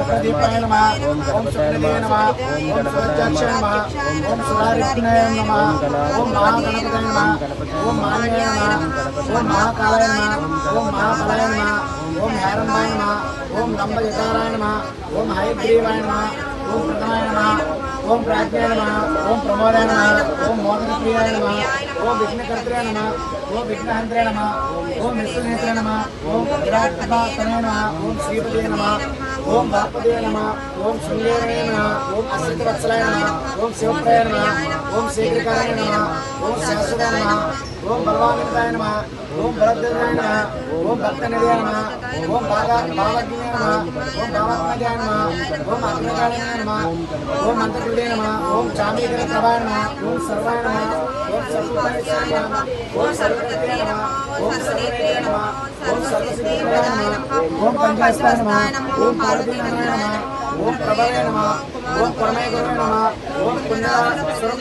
సుప్రదీపాయ నమ ఓం సుప్రదే నమ ఓం సురత్యాక్షాయ నమ ఓం సురారిష్ణాయ నమ ఓం మహాగణపతాయ నమ ఓం మాన్యాయ నమ ఓం మహాకాలాయ నమ ఓం మహాబలాయ నమ ఓం హేరంబాయ నమ ఓం నంబయకారాయ నమ ఓం హయగ్రీవాయ నమ ఓం ప్రథమాయ నమ ఓం ప్రాజ్ఞాయ నమ ఓం ప్రమోదాయ నమ ఓం మోదనప్రియాయ నమ ఓం విఘ్నకర్త్రే నమ ఓం విఘ్నహంత్రే నమ ఓం విశ్వనేత్రే నమ ఓం విరాట్పదాసనే నమ ఓం శ్రీపదే నమ ఓం బాపదే నమ ఓం శృంగేరే నమ ఓం అశ్రితవత్సలాయ నమ ఓం శివప్రయ నమ ఓం శీఘ్రకారాయ నమ ఓం శాశ్వతాయ నమ ఓం బలవామితాయ నమ ఓం బలద్రాయ నమ ఓం భక్తనిధయ నమ ఓం బాగా భావజ్ఞాయ నమ ఓం భావాత్మజాయ నమ ఓం అగ్నకాయ నమ ఓం మంత్రకృతే నమ ఓం చామీకర ప్రభాయ నమ ఓం సర్వాయ నమ ఓం సర్వోపనిషాయ నమ ఓం సర్వకృతే నమ ఓం సర్వనేత్రే నమ ఓం సర్వసిద్ధికరాయ నమ ఓం పంచాస్తాయ నమ ఓం పార్వతీ నమ ఓం ప్రభాయ నమ ఓం పరమయ గురు నమ ఓం పుణ్య స్వరం